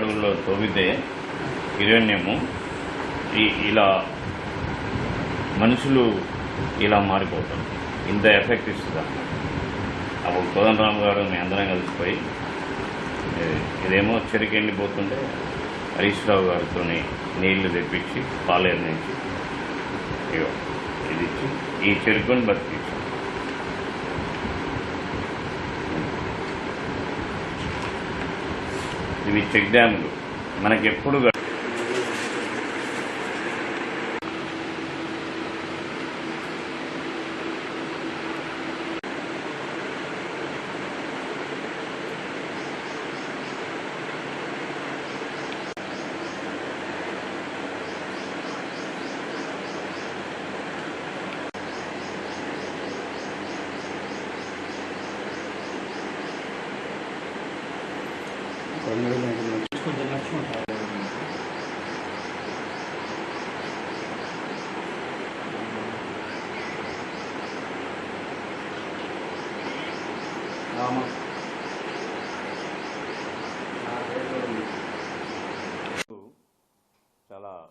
అడుగుల్లో యురేనియము ఈ ఇలా మనుషులు ఇలా మారిపోతారు. ఇంత ఎఫెక్ట్ ఇస్తుందా? అప్పుడు రాము గారు మీ అందరం కలిసిపోయి ఇదేమో చెరుకు ఎండిపోతుంటే హరీష్ రావు గారితో నీళ్ళు తెప్పించి పాలేరు నుంచి ఇది ఈ చెరుకుని బతికించి ఇవి చెక్ డ్యాములు మనకెప్పుడు ఎప్పుడు కొంచెం లక్ష్యం ఉంటుంది చాలా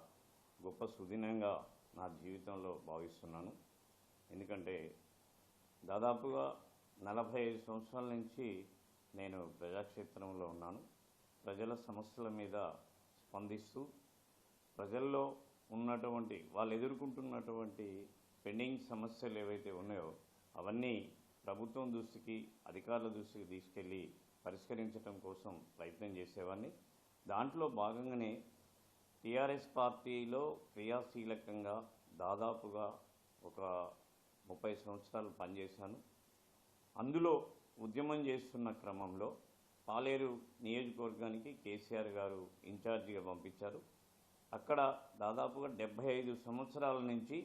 గొప్ప సుదినంగా నా జీవితంలో భావిస్తున్నాను. ఎందుకంటే దాదాపుగా నలభై ఐదు సంవత్సరాల నుంచి నేను ప్రజాక్షేత్రంలో ఉన్నాను. ప్రజల సమస్యల మీద స్పందిస్తూ ప్రజల్లో ఉన్నటువంటి వాళ్ళు ఎదుర్కొంటున్నటువంటి పెండింగ్ సమస్యలు ఏవైతే ఉన్నాయో అవన్నీ ప్రభుత్వం దృష్టికి అధికారుల దృష్టికి తీసుకెళ్ళి పరిష్కరించడం కోసం ప్రయత్నం చేసేవాడిని. దాంట్లో భాగంగానే టీఆర్ఎస్ పార్టీలో క్రియాశీలకంగా దాదాపుగా ఒక ముప్పై సంవత్సరాలు పనిచేశాను. అందులో ఉద్యమం చేస్తున్న క్రమంలో పాలేరు నియోజకవర్గానికి కేసీఆర్ గారు ఇన్ఛార్జిగా పంపించారు. అక్కడ దాదాపుగా డెబ్బై ఐదు సంవత్సరాల నుంచి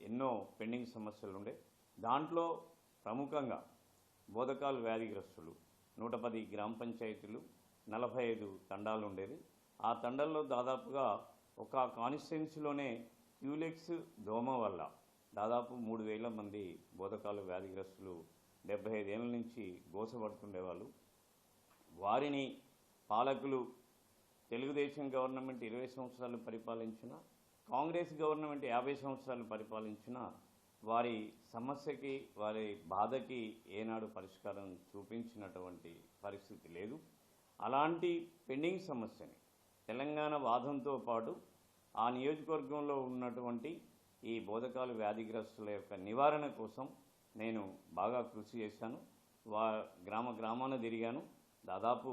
ఎన్నో పెండింగ్ సమస్యలు ఉండే దాంట్లో ప్రముఖంగా బోధకాలు వ్యాధిగ్రస్తులు నూట పది గ్రామ పంచాయతీలు నలభై ఐదు తండాలు ఉండేది ఆ తండల్లో దాదాపుగా ఒక కాన్స్టిట్యున్సీలోనే క్యూలెక్స్ దోమ వల్ల దాదాపు మూడు వేల మంది బోధకాలు వ్యాధిగ్రస్తులు డెబ్బై ఐదేళ్ళ నుంచి గోసపడుతుండేవాళ్ళు. వారిని పాలకులు తెలుగుదేశం గవర్నమెంట్ ఇరవై సంవత్సరాలు పరిపాలించిన కాంగ్రెస్ గవర్నమెంట్ యాభై సంవత్సరాలు పరిపాలించిన వారి సమస్యకి వారి బాధకి ఏనాడు పరిష్కారం చూపించినటువంటి పరిస్థితి లేదు. అలాంటి పెండింగ్ సమస్యని తెలంగాణ వాదంతో పాటు ఆ నియోజకవర్గంలో ఉన్నటువంటి ఈ బోధకాలు వ్యాధిగ్రస్తుల యొక్క నివారణ కోసం నేను బాగా కృషి చేశాను. వా గ్రామ గ్రామాన తిరిగాను. దాదాపు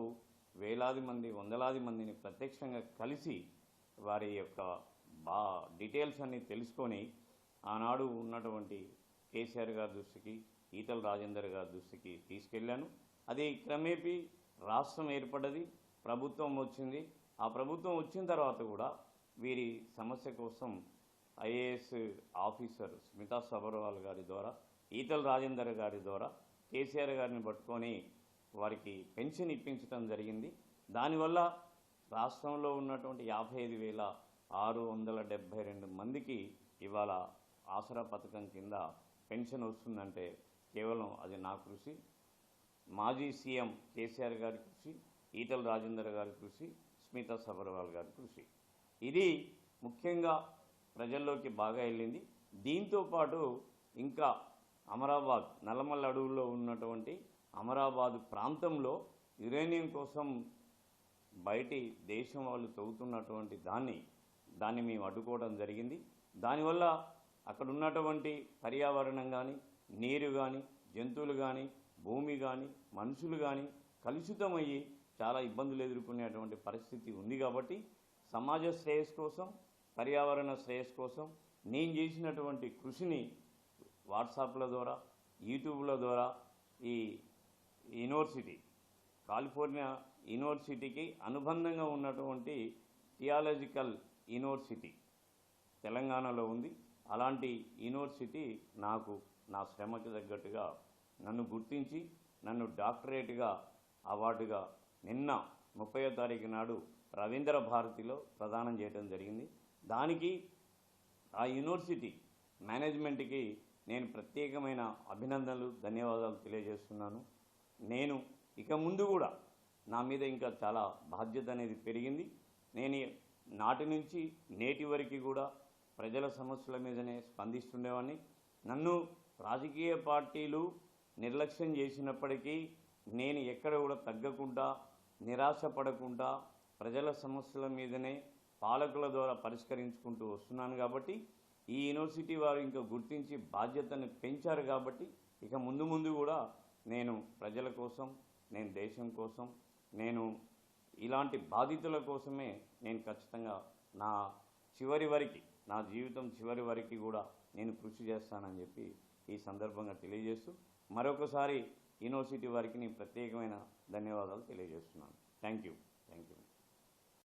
వేలాది మంది వందలాది మందిని ప్రత్యక్షంగా కలిసి వారి యొక్క బా డీటెయిల్స్ అన్ని తెలుసుకొని ఆనాడు ఉన్నటువంటి కేసీఆర్ గారి దృష్టికి ఈతల రాజేందర్ గారి దృష్టికి తీసుకెళ్ళాను. అది క్రమేపీ రాష్ట్రం ఏర్పడ్డది ప్రభుత్వం వచ్చింది. ఆ ప్రభుత్వం వచ్చిన తర్వాత కూడా వీరి సమస్య కోసం ఐఏఎస్ ఆఫీసర్ స్మితా సబర్వాల్ గారి ద్వారా ఈతల రాజేందర్ గారి ద్వారా కేసీఆర్ గారిని పట్టుకొని వారికి పెన్షన్ ఇప్పించడం జరిగింది. దానివల్ల రాష్ట్రంలో ఉన్నటువంటి యాభై ఐదు వేల ఆరు వందల డెబ్భై రెండు మందికి ఇవాళ ఆసరా పథకం కింద పెన్షన్ వస్తుందంటే కేవలం అది నా కృషి. మాజీ సీఎం కేసీఆర్ గారి కృషి ఈటల రాజేందర్ గారి కృషి స్మితా సబర్వాల్ గారి కృషి. ఇది ముఖ్యంగా ప్రజల్లోకి బాగా వెళ్ళింది. దీంతో పాటు ఇంకా అమరాబాద్ నల్లమల్ల అడవుల్లో ఉన్నటువంటి అమరాబాద్ ప్రాంతంలో యురేనియం కోసం బయటి దేశం వాళ్ళు తవ్వుతున్నటువంటి దాన్ని దాన్ని మేము అడ్డుకోవడం జరిగింది. దానివల్ల అక్కడ ఉన్నటువంటి పర్యావరణం కానీ నీరు కానీ జంతువులు కానీ భూమి కానీ మనుషులు కానీ కలుషితమయ్యి చాలా ఇబ్బందులు ఎదుర్కొనేటువంటి పరిస్థితి ఉంది కాబట్టి సమాజ శ్రేయస్ కోసం పర్యావరణ శ్రేయస్ కోసం నేను చేసినటువంటి కృషిని వాట్సాప్ల ద్వారా యూట్యూబ్ల ద్వారా ఈ యూనివర్సిటీ కాలిఫోర్నియా యూనివర్సిటీకి అనుబంధంగా ఉన్నటువంటి థియాలజికల్ యూనివర్సిటీ తెలంగాణలో ఉంది. అలాంటి యూనివర్సిటీ నాకు నా శ్రమకి తగ్గట్టుగా నన్ను గుర్తించి నన్ను డాక్టరేట్గా అవార్డుగా నిన్న ముప్పయో తారీఖు నాడు రవీంద్ర భారతిలో ప్రదానం చేయడం జరిగింది. దానికి ఆ యూనివర్సిటీ మేనేజ్మెంట్కి నేను ప్రత్యేకమైన అభినందనలు ధన్యవాదాలు తెలియజేస్తున్నాను. నేను ఇక ముందు కూడా నా మీద ఇంకా చాలా బాధ్యత అనేది పెరిగింది. నేను నాటి నుంచి నేటి వరకు కూడా ప్రజల సమస్యల మీదనే స్పందిస్తుండేవాడిని. నన్ను రాజకీయ పార్టీలు నిర్లక్ష్యం చేసినప్పటికీ నేను ఎక్కడ కూడా తగ్గకుండా నిరాశ పడకుండా ప్రజల సమస్యల మీదనే పాలకుల ద్వారా పరిష్కరించుకుంటూ వస్తున్నాను కాబట్టి ఈ యూనివర్సిటీ వారు ఇంకా గుర్తించి బాధ్యతను పెంచారు కాబట్టి ఇక ముందు ముందు కూడా నేను ప్రజల కోసం నేను దేశం కోసం నేను ఇలాంటి బాధితుల కోసమే నేను ఖచ్చితంగా నా చివరి వరకు నా జీవితం చివరి వరకు కూడా నేను కృషి చేస్తానని చెప్పి ఈ సందర్భంగా తెలియజేస్తూ మరొకసారి యూనివర్సిటీ వారికి నేను ప్రత్యేకమైన ధన్యవాదాలు తెలియజేస్తున్నాను. Thank you.